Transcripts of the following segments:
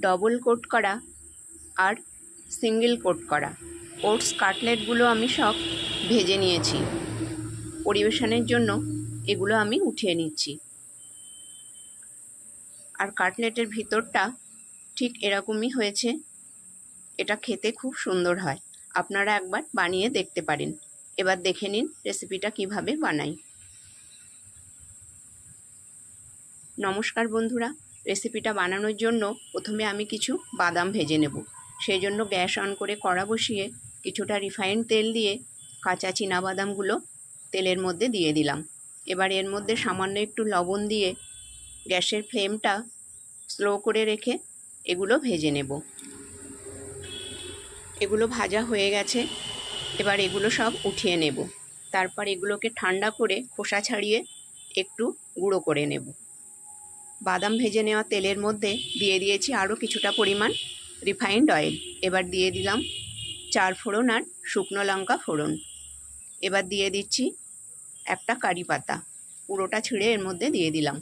Double coat করা আর single coat করা। ওটস কাটলেটগুলো আমি সব ভেজে নিয়েছি। পরিবেশনের জন্য এগুলো আমি উঠিয়ে নিচ্ছি। আর কাটলেটের ভিতরটা ঠিক এরকমই হয়েছে। এটা খেতে খুব সুন্দর হয়। আপনারা একবার বানিয়ে দেখতে পারেন। এবার দেখে নিন রেসিপিটা কীভাবে বানাই। নমস্কার বন্ধুরা। রেসিপিটা বানানোর জন্য প্রথমে আমি কিছু বাদাম ভেজে নেব। সেই জন্য গ্যাস অন করে কড়া বসিয়ে কিছুটা রিফাইন্ড তেল দিয়ে কাঁচা বাদামগুলো তেলের মধ্যে দিয়ে দিলাম। এবার এর মধ্যে সামান্য একটু লবণ দিয়ে গ্যাসের ফ্লেমটা স্লো করে রেখে এগুলো ভেজে নেব। এগুলো ভাজা হয়ে গেছে। এবার এগুলো সব উঠিয়ে নেব। তারপর এগুলোকে ঠান্ডা করে খোসা ছাড়িয়ে একটু গুঁড়ো করে নেব। বাদাম ভেজে নেওয়া তেলের মধ্যে দিয়ে দিয়েছি আরও কিছুটা পরিমাণ রিফাইন্ড অয়েল। এবার দিয়ে দিলাম চার ফোড়ন আর শুকনো লঙ্কা ফোড়ন। এবার দিয়ে দিচ্ছি একটা কারি পাতা। পুরোটা ছিঁড়ে এর মধ্যে দিয়ে দিলাম।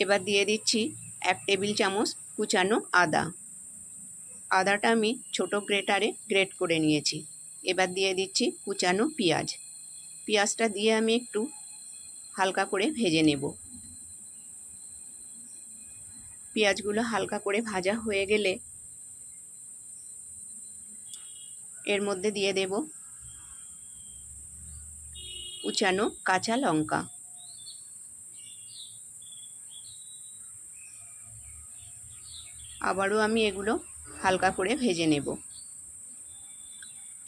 এবার দিয়ে দিচ্ছি এক টেবিল চামচ কুচানো আদা। আদাটা আমি ছোট গ্রেটারে গ্রেট করে নিয়েছি। এবার দিয়ে দিচ্ছি কুচানো পেঁয়াজ। পেঁয়াজটা দিয়ে আমি একটু হালকা করে ভেজে নেব। পেঁয়াজগুলো হালকা করে ভাজা হয়ে গেলে এর মধ্যে দিয়ে দেব কুচানো কাঁচা লঙ্কা। আবারও আমি এগুলো হালকা করে ভেজে নেব।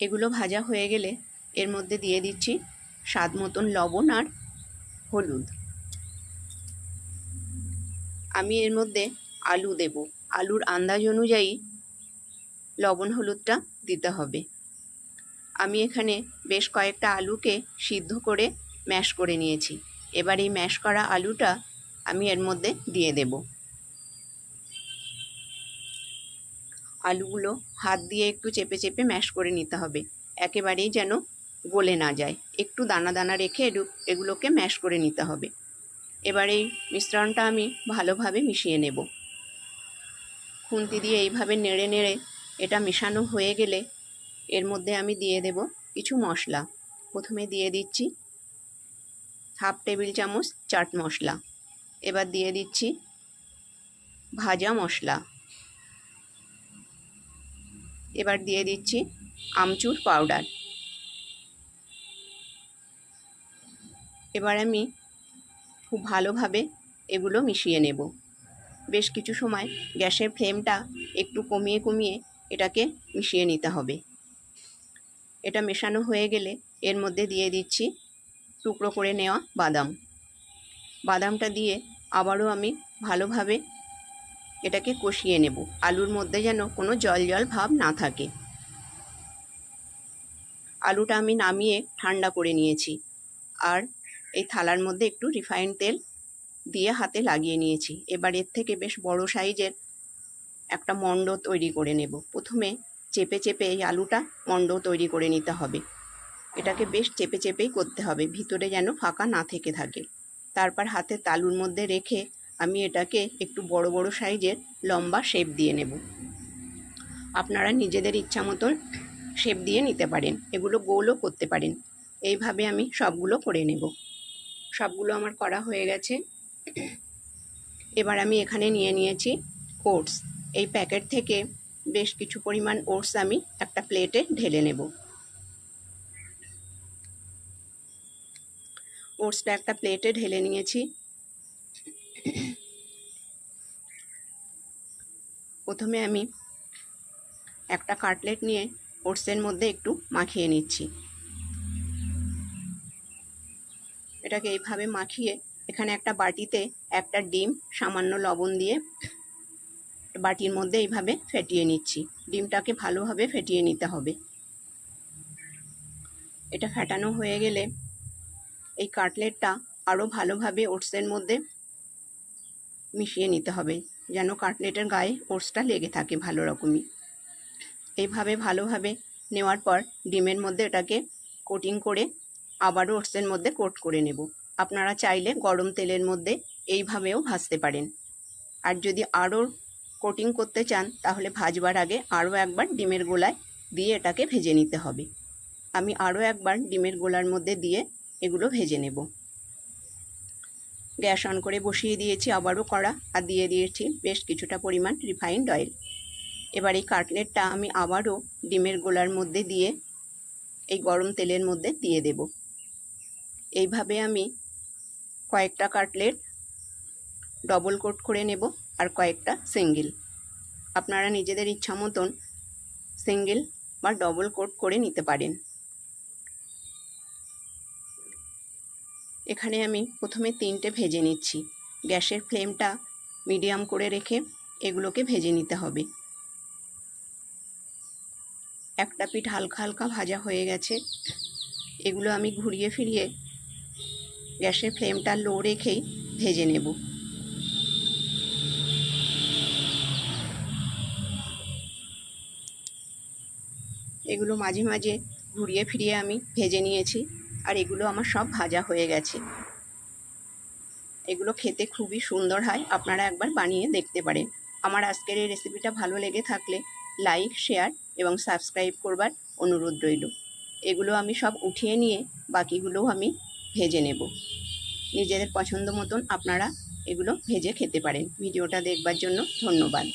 এগুলো ভাজা হয়ে গেলে এর মধ্যে দিয়ে দিচ্ছি স্বাদ মতন লবণ আর হলুদ। আমি এর মধ্যে আলু দেব। আলুর আন্দাজ অনুযায়ী লবণ হলুদটা দিতে হবে। আমি এখানে বেশ কয়েকটা আলুকে সিদ্ধ করে ম্যাশ করে নিয়েছি। এবার এই ম্যাশ করা আলুটা আমি এর মধ্যে দিয়ে দেব। আলুগুলো হাত দিয়ে একটু চেপে চেপে ম্যাশ করে নিতে হবে। একেবারেই যেন গলে না যায়। একটু দানা দানা রেখে এগুলোকে ম্যাশ করে নিতে হবে। এবার এই মিশ্রণটা আমি ভালোভাবে মিশিয়ে নেব। খুন্তি দিয়ে এইভাবে নেড়ে নেড়ে এটা মেশানো হয়ে গেলে এর মধ্যে আমি দিয়ে দেব কিছু মশলা। প্রথমে দিয়ে দিচ্ছি হাফ টেবিল চামচ চাট মশলা। এবার দিয়ে দিচ্ছি ভাজা মশলা। এবার দিয়ে দিচ্ছি আমচুর পাউডার। এবার আমি খুব ভালোভাবে এগুলো মিশিয়ে নেব। বেশ কিছু সময় গ্যাসের ফ্লেমটা একটু কমিয়ে কমিয়ে এটাকে মিশিয়ে নিতে হবে। এটা মেশানো হয়ে গেলে এর মধ্যে দিয়ে দিচ্ছি টুকরো করে নেওয়া বাদাম। বাদামটা দিয়ে আবারও আমি ভালোভাবে এটাকে কষিয়ে নেব। আলুর মধ্যে যেন কোনো জল জল ভাব না থাকে। আলুটা আমি নামিয়ে ঠান্ডা করে নিয়েছি। আর এই থালার মধ্যে একটু রিফাইন তেল দিয়ে হাতে লাগিয়ে নিয়েছি। এবার এর থেকে বেশ বড় সাইজের একটা মণ্ড তৈরি করে নেব। প্রথমে চেপে চেপে এই আলুটা মণ্ড তৈরি করে নিতে হবে। এটাকে বেশ চেপে চেপেই করতে হবে, ভিতরে যেন ফাঁকা না থেকে থাকে। তারপর হাতে তালুর মধ্যে রেখে আমি এটাকে একটু বড় বড় সাইজের লম্বা শেপ দিয়ে নেব। আপনারা নিজেদের ইচ্ছা মতন শেপ দিয়ে নিতে পারেন, এগুলো গোলও করতে পারেন। এইভাবে আমি সবগুলো করে নেব। সবগুলো আমার করা হয়ে গেছে। এবার আমি এখানে নিয়ে নিয়েছি ওটস। এই প্যাকেট থেকে বেশ কিছু পরিমাণ ওটস আমি একটা প্লেটে ঢেলে নেব। ওটসটা একটা প্লেটে ঢেলে নিয়েছি। প্রথমে আমি একটা কাটলেট নিয়ে ওটসের মধ্যে একটু মাখিয়ে নিচ্ছি। এটাকে এইভাবে মাখিয়ে এখানে একটা বাটিতে একটা ডিম, সামান্য লবণ দিয়ে বাটির মধ্যে এইভাবে ফেটিয়ে নিচ্ছি। ডিমটাকে ভালোভাবে ফেটিয়ে নিতে হবে। এটা ফেটানো হয়ে গেলে এই কাটলেটটা আরও ভালোভাবে ওটসের মধ্যে মিশিয়ে নিতে হবে, যেন কাটলেটের গায়ে ওটসটা লেগে থাকে ভালো রকমই। এইভাবে ভালোভাবে নেওয়ার পর ডিমের মধ্যে এটাকে কোটিং করে আবারও ওটসের মধ্যে কোট করে নেব। আপনারা চাইলে গরম তেলের মধ্যে এইভাবেও ভাজতে পারেন। আর যদি আরও কোটিং করতে চান, তাহলে ভাজবার আগে আরও একবার ডিমের গোলায় দিয়ে এটাকে ভেজে নিতে হবে। আমি আরও একবার ডিমের গোলার মধ্যে দিয়ে এগুলো ভেজে নেব। গ্যাস অন করে বসিয়ে দিয়েছি আবারও কড়া, আর দিয়ে দিয়েছি বেশ কিছুটা পরিমাণ রিফাইন্ড অয়েল। এবার এই কাটলেটটা আমি আবারও ডিমের গোলার মধ্যে দিয়ে এই গরম তেলের মধ্যে দিয়ে দেব। এইভাবে আমি কয়েকটা কাটলেট ডবল কোট করে নেব আর কয়েকটা সিঙ্গেল আপনারা নিজেদের ইচ্ছা মতন সিঙ্গেল বা ডবল কোট করে নিতে পারেন। এখানে আমি প্রথমে তিনটে ভেজে নিচ্ছি। গ্যাসের ফ্লেমটা মিডিয়াম করে রেখে এগুলোকে ভেজে নিতে হবে। একটা পিঠ হালকা হালকা ভাজা হয়ে গেছে। এগুলো আমি ঘুরিয়ে ফিরিয়ে গ্যাসের ফ্লেমটা লো রেখেই ভেজে নেব। এগুলো মাঝে মাঝে ঘুরিয়ে ফিরিয়ে আমি ভেজে নিয়েছি, আর এগুলো আমার সব ভাজা হয়ে গেছে। এগুলো খেতে খুবই সুন্দর হয়, আপনারা একবার বানিয়ে দেখতে পারেন। আমার আজকের এই রেসিপিটা ভালো লেগে থাকলে লাইক শেয়ার এবং সাবস্ক্রাইব করবার অনুরোধ রইল। এগুলো আমি সব উঠিয়ে নিয়ে বাকিগুলোও আমি ভেজে নেব। নিজেদের পছন্দ মতন আপনারা এগুলো ভেজে খেতে পারেন। ভিডিওটা দেখবার জন্য ধন্যবাদ।